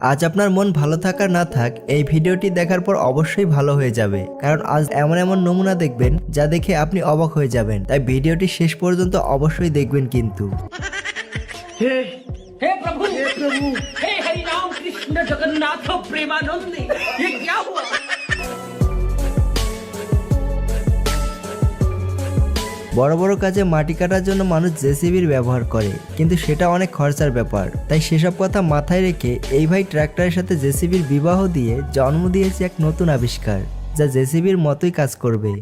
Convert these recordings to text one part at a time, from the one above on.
আজ আপনার মন ভালো থাক আর না থাক এই ভিডিওটি দেখার পর অবশ্যই ভালো হয়ে যাবে কারণ আজ এমন এমন নমুনা দেখবেন যা দেখে আপনি অবাক হয়ে যাবেন তাই ভিডিওটি শেষ পর্যন্ত অবশ্যই দেখবেন কিন্তু हे प्रभु हे प्रभु हे हरि राम कृष्ण जगन्नाथ प्रेमानंद ये क्या हुआ বড় বড় কাজে মাটি কাটার জন্য মানুষ জেসিবির ব্যবহার করে, কিন্তু সেটা অনেক খরচার ব্যাপার। তাই সেসব কথা মাথায় রেখে এই ভাই ট্র্যাক্টরের সাথে জেসিবির বিবাহ দিয়ে জন্ম দিয়েছে এক নতুন আবিষ্কার, যা জেসিবির মতোই কাজ করবে।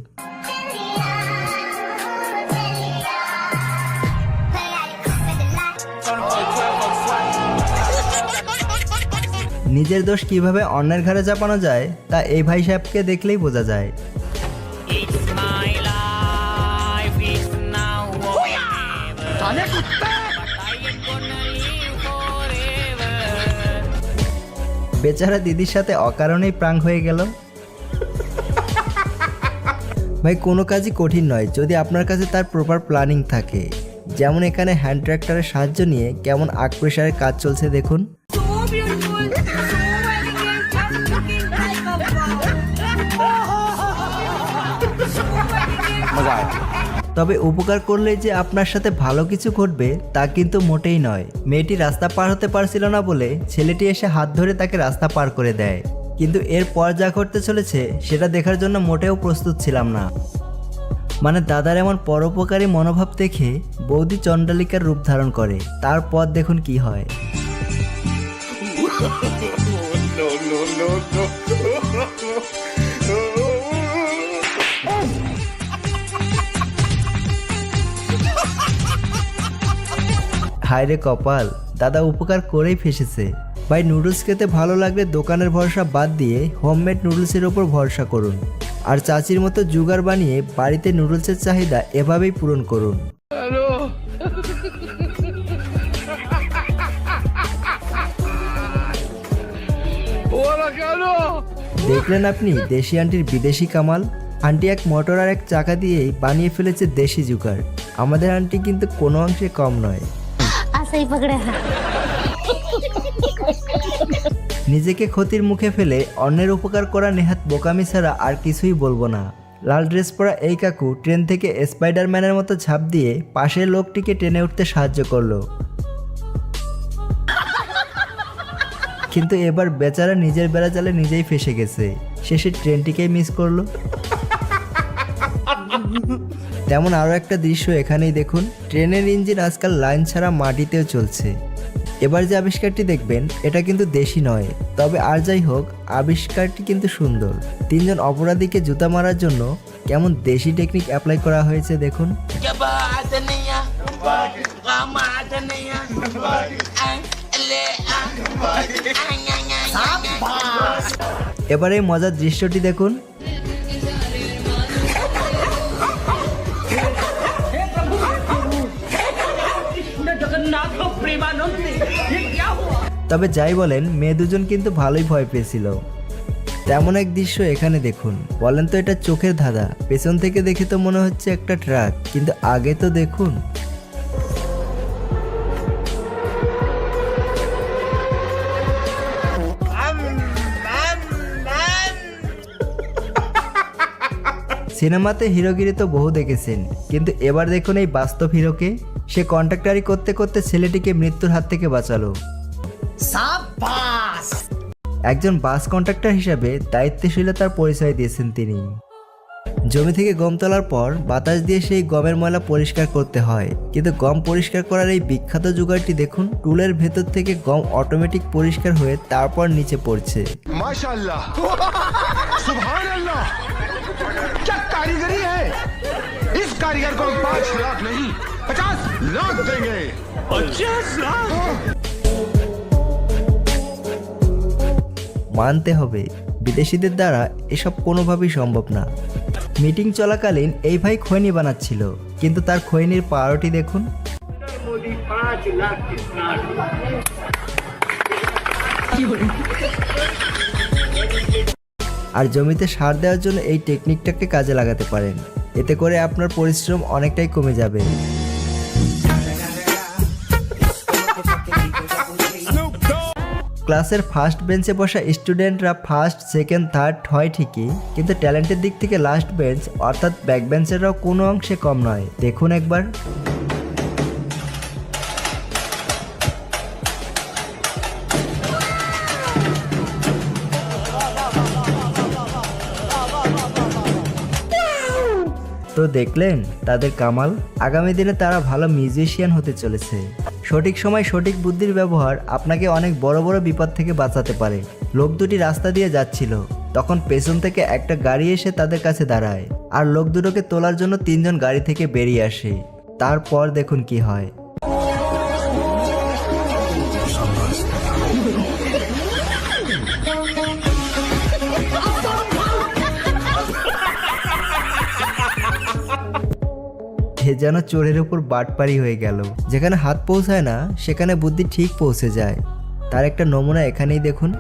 নিজের দোষ কীভাবে অন্যের ঘরে চাপানো যায়, তা এই ভাই সাহেবকে দেখলেই বোঝা যায়। বেচারা দিদির সাথে অকারণেই প্রাং হয়ে গেল। ভাই, কোনো কাজই কঠিন নয়, যদি আপনার কাছে তার প্রপার প্ল্যানিং থাকে। যেমন এখানে হ্যান্ড ট্র্যাক্টরের সাহায্য নিয়ে কেমন আগ প্রেশারের কাজ চলছে দেখুন। তবে উপকার করলে যে আপনার সাথে ভালো কিছু ঘটবে তা কিন্তু মোটেই নয়। মেয়েটি রাস্তা পার হতে পারছিল না বলে ছেলেটি এসে হাত ধরে তাকে রাস্তা পার করে দেয়। কিন্তু এরপর যা ঘটতে চলেছে, সেটা দেখার জন্য মোটেও প্রস্তুত ছিলাম না। মানে দাদার এমন পরোপকারী মনোভাব দেখে বৌদি চণ্ডালিকার রূপ ধারণ করে। তারপর দেখুন কি হয়। হায় রে কপাল, দাদা উপকার করেই ফেসেছে। ভাই, নুডলস খেতে ভালো লাগলে দোকানের ভরসা বাদ দিয়ে হোমমেড নুডলসের ওপর ভরসা করুন। আর চাচির মতো জুগার বানিয়ে বাড়িতে নুডলসের চাহিদা এভাবেই পূরণ করুন। দেখলেন আপনি দেশি আন্টির বিদেশি কামাল? আন্টি এক মোটর আর এক চাকা দিয়েই বানিয়ে ফেলেছে দেশি জুগার আমাদের আন্টি কিন্তু কোনো অংশে কম নয়। আসাই পকড়ে হ্যাঁ নিজেকে ক্ষতির মুখে ফেলে অন্যের উপকার করা নেহাত বোকামি ছাড়া আর কিছুই বলব না। লাল ড্রেস পরা এই কাকু ট্রেন থেকে স্পাইডারম্যানের মতো ছাপ দিয়ে পাশের লোকটিকে টেনে উঠতে সাহায্য করল। কিন্তু এবার বেচারা নিজের বেড়া জালে নিজেই ফেসে গেছে। শেষে ট্রেনটিকেই মিস করল। তেমন আরও একটা দৃশ্য এখানেই দেখুন। ট্রেনের ইঞ্জিন আজকাল লাইন ছাড়া মাটিতেও চলছে। এবার যে আবিষ্কারটি দেখবেন, এটা কিন্তু দেশি নয়। তবে আর যাই হোক, আবিষ্কারটি কিন্তু সুন্দর। তিনজন অপরাধীকে জুতা মারার জন্য কেমন দেশি টেকনিক অ্যাপ্লাই করা হয়েছে দেখুন। এবার মজার দৃশ্যটি দেখুন। তবে যাই বলেন মেয়ে দুজন কিন্তু ভালোই ভয় পেয়েছিল। তেমন এক দৃশ্য এখানে দেখুন। বলেন তো এটা চোখের ধাঁধা। পেছন থেকে দেখে তো মনে হচ্ছে একটা ট্রাক কিন্তু আগে তো দেখুন। সিনেমাতে হিরোগিরি তো বহু দেখেছেন কিন্তু এবার দেখুন এই বাস্তব হিরোকে। সে কন্ট্রাক্টারি করতে করতে ছেলেটিকে মৃত্যুর হাত থেকে বাঁচালো। একজন বাস কন্ট্রাক্টর হিসাবে দায়িত্বশীলতার পরিচয় দিয়েছেন তিনি। জমি থেকে গম তোলার পর বাতাস দিয়ে সেই গমের ময়লা পরিষ্কার করতে হয়। কিন্তু গম পরিষ্কার করার এই বিখ্যাত জোগাড়টি দেখুন টুলের ভেতর থেকে গম অটোমেটিক পরিষ্কার হয়ে তারপর নিচে পড়ছে। কারিগর পাঁচ লাখ Eh? মানতে হবে বিদেশিদের দ্বারা এসব কোনোভাবেই সম্ভব না। মিটিং চলাকালীন এই ভাই খৈনি বানাচ্ছিল কিন্তু তার খৈনির পাওয়ারটি দেখুন। আর জমিতে সার দেওয়ার জন্য এই টেকনিকটাকে কাজে লাগাতে পারেন। এতে করে আপনার পরিশ্রম অনেকটাই কমে যাবে। ক্লাসের ফার্স্ট বেঞ্চে বসা স্টুডেন্টরা ফার্স্ট সেকেন্ড থার্ড হয় ঠিকই, কিন্তু ট্যালেন্টের দিক থেকে লাস্ট বেঞ্চ অর্থাৎ ব্যাক বেঞ্চেরও কোনো অংশে কম নয়। দেখুন একবার। তো দেখলেন তাদের কামাল। আগামী দিনে তারা ভালো মিউজিশিয়ান হতে চলেছে। সঠিক সময় সঠিক বুদ্ধির ব্যবহার আপনাকে অনেক বড় বড় বিপদ থেকে বাঁচাতে পারে। লোক দুটি রাস্তা দিয়ে যাচ্ছিল। তখন পেছন থেকে একটা গাড়ি এসে তাদের কাছে দাঁড়ায়। আর লোক দুটোকে তোলার জন্য তিনজন গাড়ি থেকে বেরিয়ে আসে। তারপর দেখুন কি হয়। সে যেন চোরের উপর বাটপারি হয়ে গেল। যেখানে হাত পৌঁছায় না, সেখানে বুদ্ধি ঠিক পৌঁছে যায়। তার একটা নমুনা এখানেই দেখুন।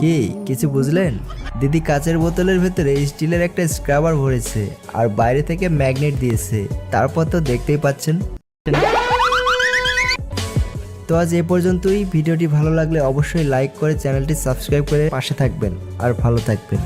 কি? কিছু বুঝলেন? দিদি কাচের বোতলের ভেতরে স্টিলের একটা স্ক্রাবার ভরেছে আর বাইরে থেকে ম্যাগনেট দিয়েছে। তারপর তো দেখতেই পাচ্ছেন। আজ এ পর্যন্তই। ভিডিওটি ভালো লাগলে অবশ্যই লাইক করে চ্যানেলটি সাবস্ক্রাইব করে পাশে থাকবেন। আর ভালো থাকবেন।